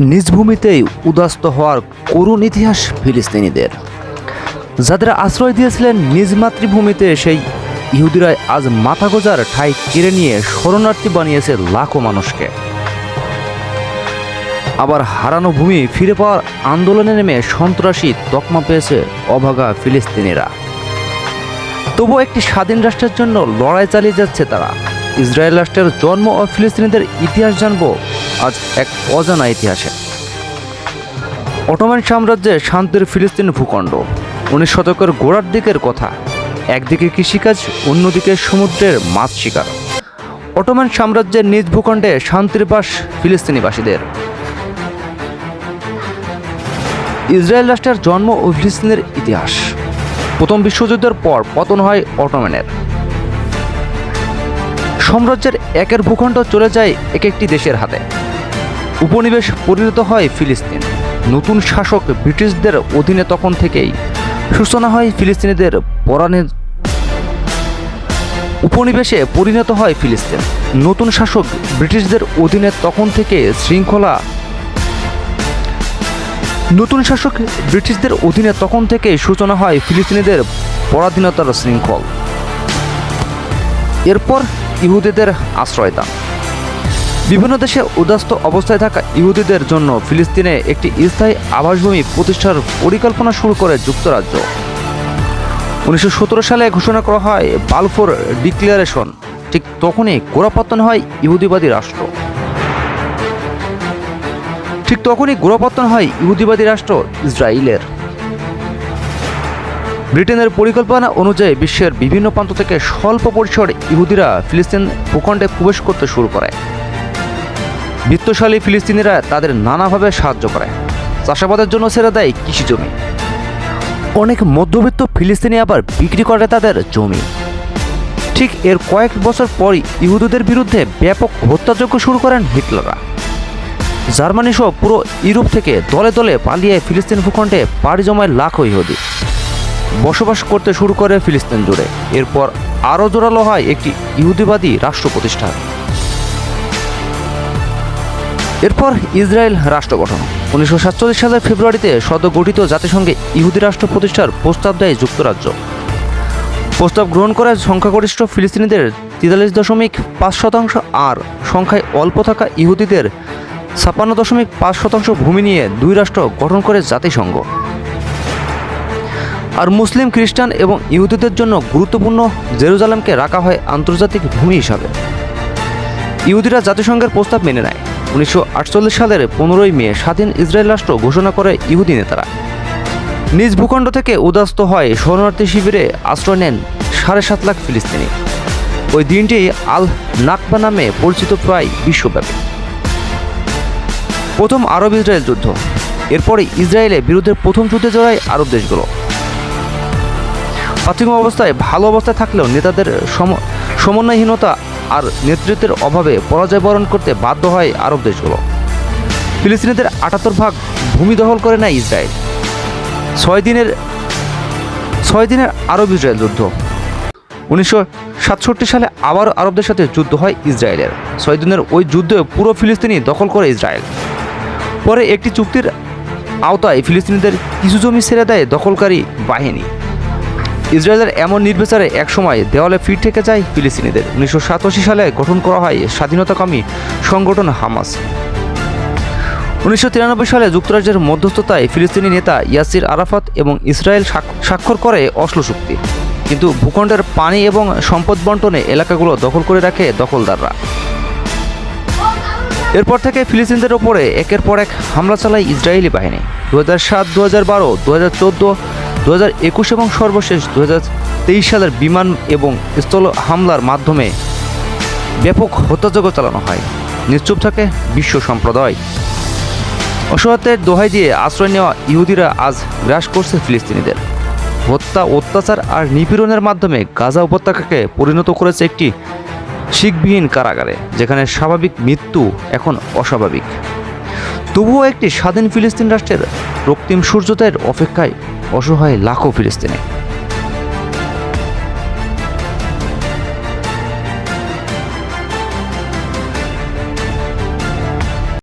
নিজ ভূমিতেই উদাস্ত হওয়ার করুণ ইতিহাস ফিলিস্তিনিদের। যাদের আশ্রয় দিয়েছিলেন নিজ মাতৃভূমিতে, সেই ইহুদিরাই আজ মাথা গোজার ঠাই কেড়ে নিয়ে শরণার্থী বানিয়েছে লাখো মানুষকে। আবার হারানো ভূমি ফিরে পাওয়ার আন্দোলনে নেমে সন্ত্রাসী তকমা পেয়েছে অভাগা ফিলিস্তিনিরা। তবু একটি স্বাধীন রাষ্ট্রের জন্য লড়াই চালিয়ে যাচ্ছে তারা। ইসরায়েল রাষ্ট্রের জন্ম ও ফিলিস্তিনিদের ইতিহাস জানব আজ এক অজানা ইতিহাসে। অটোম্যান সাম্রাজ্যে শান্তির ফিলিস্তিন ভূখণ্ড, উনিশ শতকের গোড়ার দিকের কথা, একদিকে কৃষিকাজ, অন্যদিকে সমুদ্রের মাছ শিকার। অটোম্যান সাম্রাজ্যের নিজ ভূখণ্ডে শান্তির বাস ফিলিস্তিনিবাসীদের। ইসরায়েল রাষ্ট্রের জন্ম ও ফিলিস্তিনের ইতিহাস। প্রথম বিশ্বযুদ্ধের পর পতন হয় অটোম্যানের সাম্রাজ্যের একের ভূখণ্ড চলে যায় এক একটি দেশের হাতে। উপনিবেশ পরিণত হয় ফিলিস্তিন। নতুন শাসক ব্রিটিশদের অধীনে তখন থেকেই। সূচনা হয় ফিলিস্তিনিদের পরাণের। উপনিবেশে পরিণত হয় ফিলিস্তিন। নতুন শাসক ব্রিটিশদের অধীনে তখন থেকে শৃঙ্খলা। নতুন শাসক ব্রিটিশদের অধীনে তখন থেকে সূচনা হয় ফিলিস্তিনিদের পরাধীনতার শৃঙ্খল। এরপর ইহুদিদের আশ্রয় আশ্রয়দান। বিভিন্ন দেশে উদাস্ত অবস্থায় থাকা ইহুদিদের জন্য ফিলিস্তিনে একটি স্থায়ী আবাসভূমি প্রতিষ্ঠার পরিকল্পনা শুরু করে যুক্তরাজ্য। উনিশশো সতেরো সালে ঘোষণা করা হয় বালফোর ডিক্লারেশন। ঠিক তখনই গোড়াপত্তন হয় ইহুদিবাদী রাষ্ট্র। ঠিক তখনই গোড়াপত্তন হয় ইহুদিবাদী রাষ্ট্র ইসরায়েলের। ব্রিটেনের পরিকল্পনা অনুযায়ী বিশ্বের বিভিন্ন প্রান্ত থেকে স্বল্প পরিসর ইহুদিরা ফিলিস্তিন ভূখণ্ডে প্রবেশ করতে শুরু করে। বিত্তশালী ফিলিস্তিনিরা তাদের নানাভাবে সাহায্য করে। চাষাবাদের জন্য ছেড়ে দেয় কৃষি জমি। অনেক মধ্যবিত্ত ফিলিস্তিনি আবার বিক্রি করে তাদের জমি। ঠিক এর কয়েক বছর পরই ইহুদুদের বিরুদ্ধে ব্যাপক হত্যাযজ্ঞ শুরু করেন হিটলাররা। জার্মানি সহ পুরো ইউরোপ থেকে দলে দলে পালিয়ে ফিলিস্তিন ভূখণ্ডে পাড়ি জমায় লাখো ইহুদি। বসবাস করতে শুরু করে ফিলিস্তিন জুড়ে। এরপর আরও জোরালো হয় একটি ইহুদিবাদী রাষ্ট্র প্রতিষ্ঠা এরপর ইসরায়েল রাষ্ট্র গঠন। উনিশশো সাতচল্লিশ সালের ফেব্রুয়ারিতে সদ্য গঠিত জাতিসংঘে ইহুদি রাষ্ট্র প্রতিষ্ঠার প্রস্তাব দেয় যুক্তরাজ্য। প্রস্তাব গ্রহণ করে সংখ্যাগরিষ্ঠ ফিলিস্তিনিদের তেতাল্লিশ দশমিক পাঁচ শতাংশ আর সংখ্যায় অল্প থাকা ইহুদিদের ছাপ্পান্ন দশমিক পাঁচ শতাংশ ভূমি নিয়ে দুই রাষ্ট্র গঠন করে জাতিসংঘ। আর মুসলিম, খ্রিস্টান এবং ইহুদিদের জন্য গুরুত্বপূর্ণ জেরুজালেমকে রাখা হয় আন্তর্জাতিক ভূমি হিসাবে। ইহুদিরা জাতিসংঘের প্রস্তাব মেনে নেয়। উনিশশো আটচল্লিশ সালের পনেরোই মে স্বাধীন ইসরায়েল রাষ্ট্র ঘোষণা করে ইহুদি নেতারা। নিজ ভূখণ্ড থেকে উদাস্ত হয় শরণার্থী শিবিরে আশ্রয় নেন সাড়ে সাত লাখ ফিলিস্তিনি। ওই দিনটি আল নাকবা নামে পরিচিত প্রায় বিশ্বব্যাপী। প্রথম আরব ইসরায়েল যুদ্ধ। এরপরে ইসরায়েলের বিরুদ্ধে প্রথম যুদ্ধে জড়ায় আরব দেশগুলো। প্রাথমিক অবস্থায় ভালো অবস্থায় থাকলেও নেতাদের সম- সমন্বয়হীনতা আর নেতৃত্বের অভাবে পরাজয় বরণ করতে বাধ্য হয় আরব দেশগুলো। ফিলিস্তিনিদের আটাত্তর ভাগ ভূমি দখল করে নেয় ইসরায়েল। ছয় দিনের ছয় দিনের আরব ইসরায়েল যুদ্ধ। উনিশশো সাতষট্টি সালে আবার আরবদের সাথে যুদ্ধ হয় ইসরায়েলের। ছয় দিনের ওই যুদ্ধে পুরো ফিলিস্তিনি দখল করে ইসরায়েল। পরে একটি চুক্তির আওতায় ফিলিস্তিনিদের কিছু জমি ছেড়ে দেয় দখলকারী বাহিনী। ইসরায়েলের এমন নির্বিচারে একসময় দেওয়ালে ফিট থেকে যায় ফিলিস্তিনিদের। উনিশশো সাতাশি সালে গঠন করা হয় স্বাধীনতাকামী সংগঠন হামাস। উনিশশো তিরানব্বই সালে যুক্তরাজ্যের মধ্যস্থতায় ফিলিস্তিনি নেতা ইয়াসির আরাফাত এবং ইসরায়েল স্বাক্ষ- স্বাক্ষর করে অশ্লো চুক্তি কিন্তু ভূখণ্ডের পানি এবং সম্পদ বন্টনে এলাকাগুলো দখল করে রাখে দখলদাররা। এরপর থেকে ফিলিস্তিনদের ওপরে একের পর এক হামলা চালায় ইসরায়েলি বাহিনী। দু হাজার সাত দু হাজার বারো দু হাজার চোদ্দ দু হাজার একুশ এবং সর্বশেষ দু হাজার তেইশ সালের বিমান এবং স্থল হামলার মাধ্যমে ব্যাপক হত্যাযজ্ঞ চালানো হয়। নিশ্চুপ থাকে বিশ্ব সম্প্রদায়। অসহায়তের দোহাই দিয়ে আশ্রয় নেওয়া ইহুদিরা আজ গ্রাস করছে ফিলিস্তিনিদের। হত্যা, অত্যাচার আর নিপীড়নের মাধ্যমে গাজা উপত্যকাকে পরিণত করেছে একটি শিখবিহীন কারাগারে, যেখানে স্বাভাবিক মৃত্যু এখন অস্বাভাবিক। তবুও একটি স্বাধীন ফিলিস্তিন রাষ্ট্রের রক্তিম সূর্যোদয়ের অপেক্ষায় অসহায় লাখো ফিলিস্তিনি।